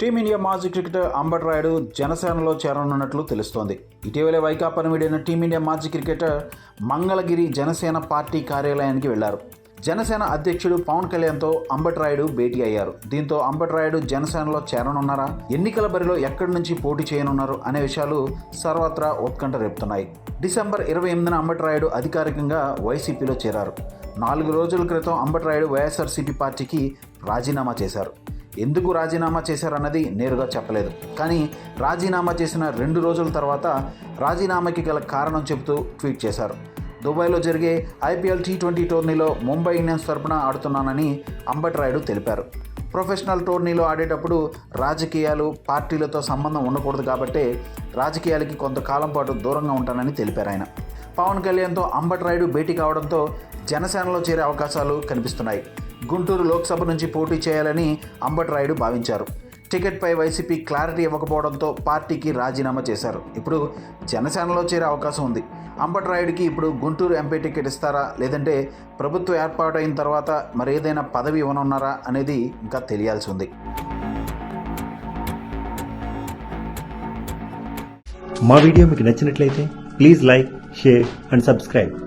Team India మాజీ cricketer Ambati Rayudu జనసేనలో చేరనున్నట్లు తెలుస్తోంది. ఇటీవలే వైకాపాను వీడిన టీమిండియా మాజీ క్రికెటర్ మంగళగిరి జనసేన పార్టీ కార్యాలయానికి వెళ్ళారు. జనసేన అధ్యక్షుడు పవన్ కళ్యాణ్తో అంబట్ రాయుడు భేటీ అయ్యారు. దీంతో అంబట్ రాయుడు జనసేనలో చేరనున్నారా? ఎన్నికల బరిలో ఎక్కడి నుంచి పోటీ చేయనున్నారు? అనే విషయాలు సర్వత్రా ఉత్కంఠ రేపుతున్నాయి. డిసెంబర్ ఇరవై ఎనిమిదిన అంబట్ రాయుడు అధికారికంగా వైసీపీలో చేరారు. నాలుగు రోజుల క్రితం అంబట్ రాయుడు వైఎస్ఆర్సీపీ పార్టీకి రాజీనామా చేశారు. ఎందుకు రాజీనామా చేశారన్నది నేరుగా చెప్పలేదు. కానీ రాజీనామా చేసిన రెండు రోజుల తర్వాత రాజీనామాకి గల కారణం చెబుతూ ట్వీట్ చేశారు. దుబాయ్లో జరిగే ఐపీఎల్ టీ ట్వంటీ టోర్నీలో ముంబై ఇండియన్స్ తరపున ఆడుతున్నానని అంబట్ రాయుడు తెలిపారు. ప్రొఫెషనల్ టోర్నీలో ఆడేటప్పుడు రాజకీయాలు పార్టీలతో సంబంధం ఉండకూడదు కాబట్టే రాజకీయాలకి కొంతకాలం పాటు దూరంగా ఉంటానని తెలిపారు ఆయన. పవన్ కళ్యాణ్తో అంబట్ రాయుడు భేటీ కావడంతో జనసేనలో చేరే అవకాశాలు కనిపిస్తున్నాయి. గుంటూరు లోక్సభ నుంచి పోటీ చేయాలని అంబట్రాయుడు భావించారు. టికెట్పై వైసీపీ క్లారిటీ ఇవ్వకపోవడంతో పార్టీకి రాజీనామా చేశారు. ఇప్పుడు జనసేనలో చేరే అవకాశం ఉంది. అంబట్రాయుడికి ఇప్పుడు గుంటూరు ఎంపీ టికెట్ ఇస్తారా? లేదంటే ప్రభుత్వం ఏర్పాటు అయిన తర్వాత మరేదైనా పదవి ఇవ్వనున్నారా? అనేది ఇంకా తెలియాల్సి ఉంది. మా వీడియో మీకు నచ్చినట్లయితే please like share and subscribe.